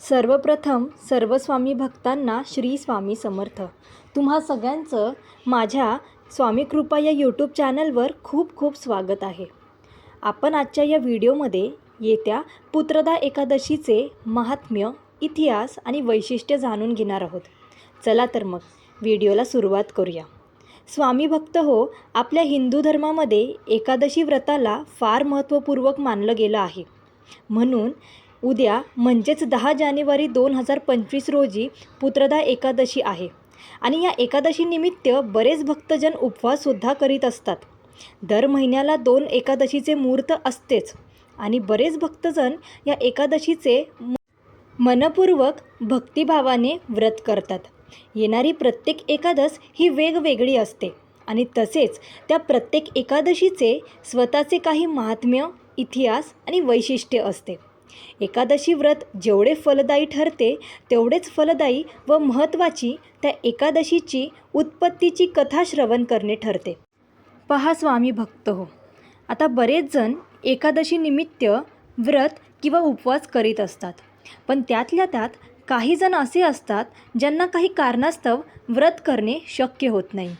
सर्वप्रथम सर्व स्वामी भक्तांना श्री स्वामी समर्थ. तुम्हा सगळ्यांचं माझ्या स्वामी कृपा या यूट्यूब चॅनलवर खूप खूप स्वागत आहे. आपण आजच्या या व्हिडिओमध्ये येत्या पुत्रदा एकादशीचे महात्म्य इतिहास आणि वैशिष्ट्य जाणून घेणार आहोत. चला तर मग व्हिडिओला सुरुवात करूया. स्वामी भक्त हो आपल्या हिंदू धर्मामध्ये एकादशी व्रताला फार महत्त्वपूर्वक मानलं गेलं आहे. म्हणून उद्या म्हणजेच दहा जानेवारी दोन हजार पंचवीस रोजी पुत्रदा एकादशी आहे. आणि या एकादशीनिमित्त बरेच भक्तजन उपवाससुद्धा करीत असतात. दर महिन्याला दोन एकादशीचे मुहूर्त असतेच. आणि बरेच भक्तजन या एकादशीचे म- मनपूर्वक भक्तिभावाने व्रत करतात. येणारी प्रत्येक एकादश ही वेगवेगळी असते. आणि तसेच त्या प्रत्येक एकादशीचे स्वतःचे काही महात्म्य इतिहास आणि वैशिष्ट्य असते. एकादशी व्रत जेवढे फलदायी ठरते तेवढेच फलदायी व महत्त्वाची त्या एकादशीची उत्पत्तीची कथा श्रवण करणे ठरते. पहा स्वामी भक्त हो आता बरेच जण एकादशी निमित्त व्रत किंवा उपवास करीत असतात. पण त्यातल्या त्यात काही जण असे असतात ज्यांना काही कारणास्तव व्रत करणे शक्य होत नाही.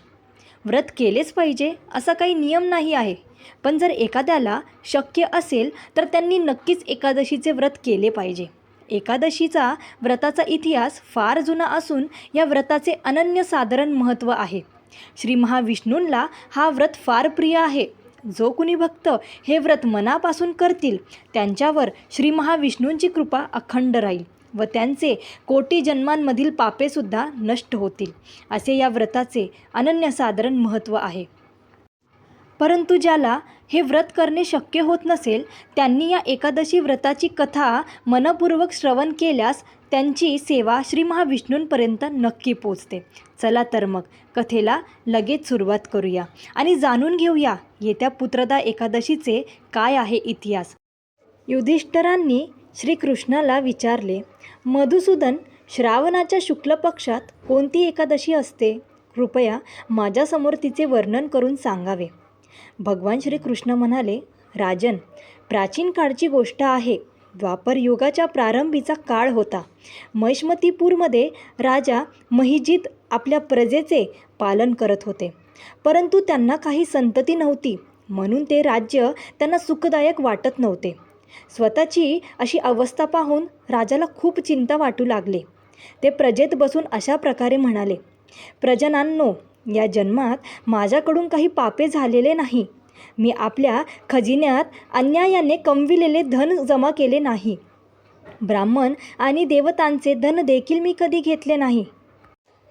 व्रत केलेच पाहिजे असा काही नियम नाही आहे. पण जर एखाद्याला शक्य असेल तर त्यांनी नक्कीच एकादशीचे व्रत केले पाहिजे. एकादशीचा व्रताचा इतिहास फार जुना असून या व्रताचे अनन्यसाधारण महत्त्व आहे. श्री महाविष्णूंला हा व्रत फार प्रिय आहे. जो कुणी भक्त हे व्रत मनापासून करतील त्यांच्यावर श्री महाविष्णूंची कृपा अखंड राहील व त्यांचे कोटी जन्मांमधील पापेसुद्धा नष्ट होतील असे या व्रताचे अनन्यसाधारण महत्त्व आहे. परंतु ज्याला हे व्रत करणे शक्य होत नसेल त्यांनी या एकादशी व्रताची कथा मनपूर्वक श्रवण केल्यास त्यांची सेवा श्री महाविष्णूंपर्यंत नक्की पोचते. चला तर मग कथेला लगेच सुरुवात करूया आणि जाणून घेऊया येत्या पुत्रदा एकादशीचे काय आहे इतिहास. युधिष्ठरांनी श्रीकृष्णाला विचारले मधुसूदन श्रावणाच्या शुक्ल पक्षात कोणती एकादशी असते? कृपया माझ्यासमोर तिचे वर्णन करून सांगावे. भगवान श्रीकृष्ण म्हणाले राजन प्राचीन काळची गोष्ट आहे. द्वापर युगाच्या प्रारंभीचा काळ होता. महिष्मतीपूरमध्ये राजा महिजित आपल्या प्रजेचे पालन करत होते. परंतु त्यांना काही संतती नव्हती. म्हणून ते राज्य त्यांना सुखदायक वाटत नव्हते. स्वतःची अशी अवस्था पाहून राजाला खूप चिंता वाटू लागले. ते प्रजेत बसून अशा प्रकारे म्हणाले प्रजनांनो या जन्मात माझ्याकडून काही पापे झालेले नाही. मी आपल्या खजिन्यात अन्यायाने कमविलेले धन जमा केले नाही. ब्राह्मण आणि देवतांचे धन देखील मी कधी घेतले नाही.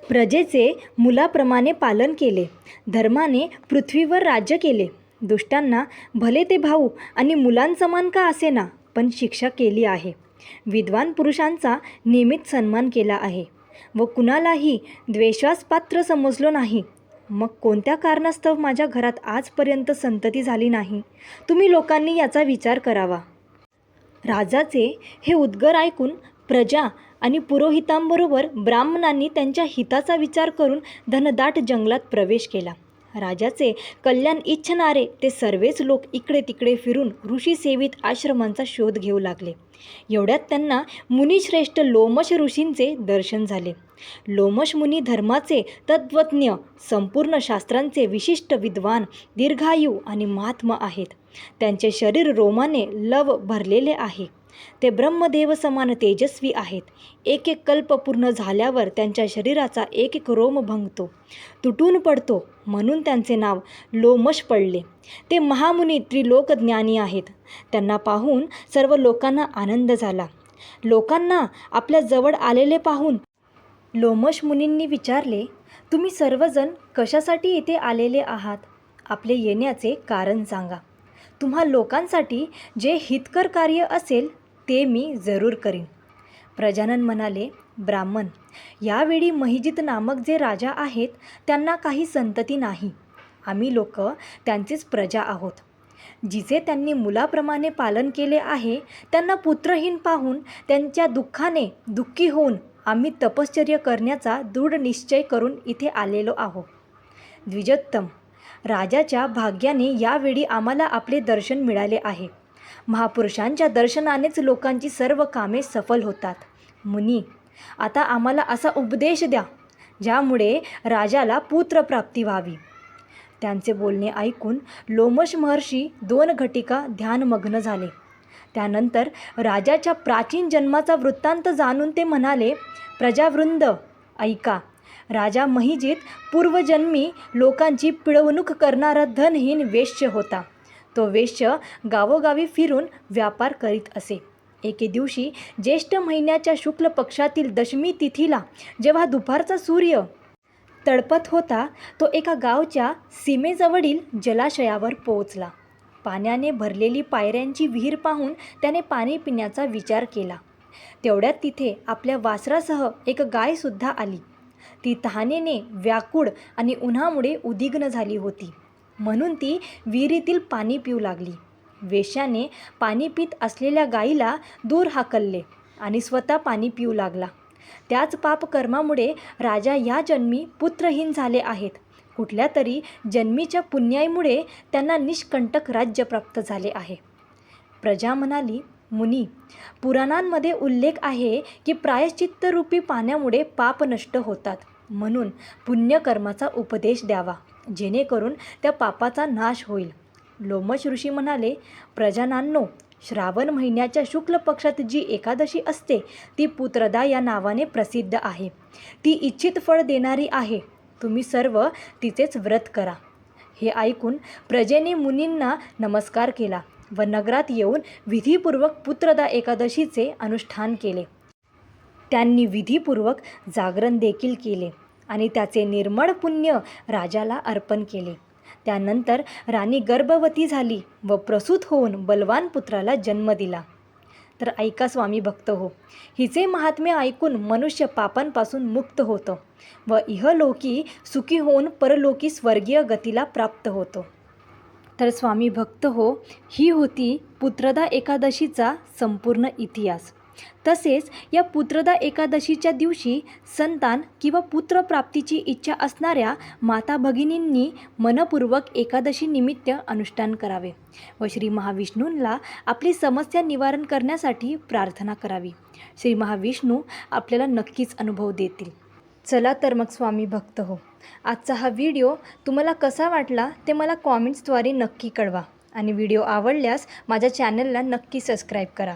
प्रजेचे मुलाप्रमाणे पालन केले. धर्माने पृथ्वीवर राज्य केले. दुष्टांना भले ते भाऊ आणि मुलांसमान का असेना पण शिक्षा केली आहे. विद्वान पुरुषांचा नियमित सन्मान केला आहे. व कुणालाही द्वेषास्पात्र समजलो नाही. मग कोणत्या कारणास्तव माझ्या घरात आजपर्यंत संतती झाली नाही? तुम्ही लोकांनी याचा विचार करावा. राजाचे हे उद्गर ऐकून प्रजा आणि पुरोहितांबरोबर ब्राह्मणांनी त्यांच्या हिताचा विचार करून धनदाट जंगलात प्रवेश केला. राजाचे कल्याण इच्छणारे ते सर्वच लोक इकडे तिकडे फिरून ऋषीसेवित आश्रमांचा शोध घेऊ लागले. एवढ्यात त्यांना मुनिश्रेष्ठ लोमश ऋषींचे दर्शन झाले. लोमश मुनी धर्माचे तत्त्वज्ञ संपूर्ण शास्त्रांचे विशिष्ट विद्वान दीर्घायू आणि महात्मा आहेत. त्यांचे शरीर रोमाने लव भरलेले आहे. ते ब्रह्मदेव समान तेजस्वी आहेत. एक एक कल्प पूर्ण झाल्यावर त्यांच्या शरीराचा एक एक रोम भंगतो. तुटून पडतो म्हणून त्यांचे नाव लोमश पडले. ते महामुनी त्रिलोकज्ञानी आहेत. त्यांना पाहून सर्व लोकांना आनंद झाला. लोकांना आपल्या जवळ आलेले पाहून लोमश मुनींनी विचारले तुम्ही सर्वजण कशासाठी इथे आलेले आहात? आपले येण्याचे कारण सांगा. तुम्हा लोकांसाठी जे हितकर कार्य असेल ते मी जरूर करीन. प्रजानन म्हणाले ब्राह्मण यावेळी महिजित नामक जे राजा आहेत त्यांना काही संतती नाही. आम्ही लोक त्यांचीच प्रजा आहोत. जिचे त्यांनी मुलाप्रमाणे पालन केले आहे त्यांना पुत्रहीन पाहून त्यांच्या दुःखाने दुःखी होऊन आम्ही तपश्चर्य करण्याचा दृढ निश्चय करून इथे आलेलो आहो द्विजोत्तम राजाच्या भाग्याने यावेळी आम्हाला आपले दर्शन मिळाले आहे. महापुरुषांच्या दर्शनानेच लोकांची सर्व कामे सफल होतात. मुनी आता आम्हाला असा उपदेश द्या ज्यामुळे राजाला पुत्रप्राप्ती व्हावी. त्यांचे बोलणे ऐकून लोमश महर्षी दोन घटिका ध्यानमग्न झाले. त्यानंतर राजाच्या प्राचीन जन्माचा वृत्तांत जाणून ते म्हणाले प्रजावृंद ऐका राजा महिजीत पूर्वजन्मी लोकांची पिळवणूक करणारा धनहीन वेश्य होता. तो वेश्य गावोगावी फिरून व्यापार करीत असे. एके दिवशी ज्येष्ठ महिन्याच्या शुक्ल पक्षातील दशमी तिथीला जेव्हा दुपारचा सूर्य तळपत होता तो एका गावच्या सीमेजवळील जलाशयावर पोहोचला. पाण्याने भरलेली पायऱ्यांची विहीर पाहून त्याने पाणी पिण्याचा विचार केला. तेवढ्यात तिथे आपल्या वासरासह एक गायसुद्धा आली. ती तहानेने व्याकुळ आणि उन्हामुळे उद्विग्न झाली होती. म्हणून ती विहिरीतील पाणी पिऊ लागली. वेश्याने पाणी पित असलेल्या गाईला दूर हाकलले आणि स्वतः पाणी पिऊ लागला. त्याच पापकर्मामुळे राजा या जन्मी पुत्रहीन झाले आहेत. कुठल्या तरी जन्मीच्या पुण्याईमुळे त्यांना निष्कंटक राज्य प्राप्त झाले आहे. प्रजा म्हणाली मुनी पुराणांमध्ये उल्लेख आहे की प्रायश्चित्तरूपी पाण्यामुळे पाप नष्ट होतात. म्हणून पुण्यकर्माचा उपदेश द्यावा. जेणेकरून त्या पापाचा नाश होईल. लोमश ऋषी म्हणाले प्रजानांनो श्रावण महिन्याच्या शुक्ल पक्षात जी एकादशी असते ती पुत्रदा या नावाने प्रसिद्ध आहे. ती इच्छित फळ देणारी आहे. तुम्ही सर्व तिचेच व्रत करा. हे ऐकून प्रजेने मुनींना नमस्कार केला व नगरात येऊन विधीपूर्वक पुत्रदा एकादशीचे अनुष्ठान केले. त्यांनी विधीपूर्वक जागरण देखील केले. आणि त्याचे निर्मळ पुण्य राजाला अर्पण केले. त्यानंतर राणी गर्भवती झाली व प्रसूत होऊन बलवान पुत्राला जन्म दिला. तर ऐका स्वामी भक्त हो हिचे महात्म्य ऐकून मनुष्य पापांपासून मुक्त होतो व इहलोकी सुखी होऊन परलोकी स्वर्गीय गतीला प्राप्त होतो. तर स्वामी भक्त हो ही होती पुत्रदा एकादशीचा संपूर्ण इतिहास. तसेच या पुत्रदा एकादशीच्या दिवशी संतान किंवा पुत्रप्राप्तीची इच्छा असणाऱ्या माता भगिनींनी मनपूर्वक एकादशी निमित्त अनुष्ठान करावे व श्री महाविष्णूंना आपली समस्या निवारण करण्यासाठी प्रार्थना करावी. श्री महाविष्णू आपल्याला नक्कीच अनुभव देतील. चला तर मग स्वामी भक्त हो. आजचा हा व्हिडिओ तुम्हाला कसा वाटला ते मला कॉमेंट्सद्वारे नक्की कळवा आणि व्हिडिओ आवडल्यास माझ्या चॅनलला नक्की सबस्क्राईब करा.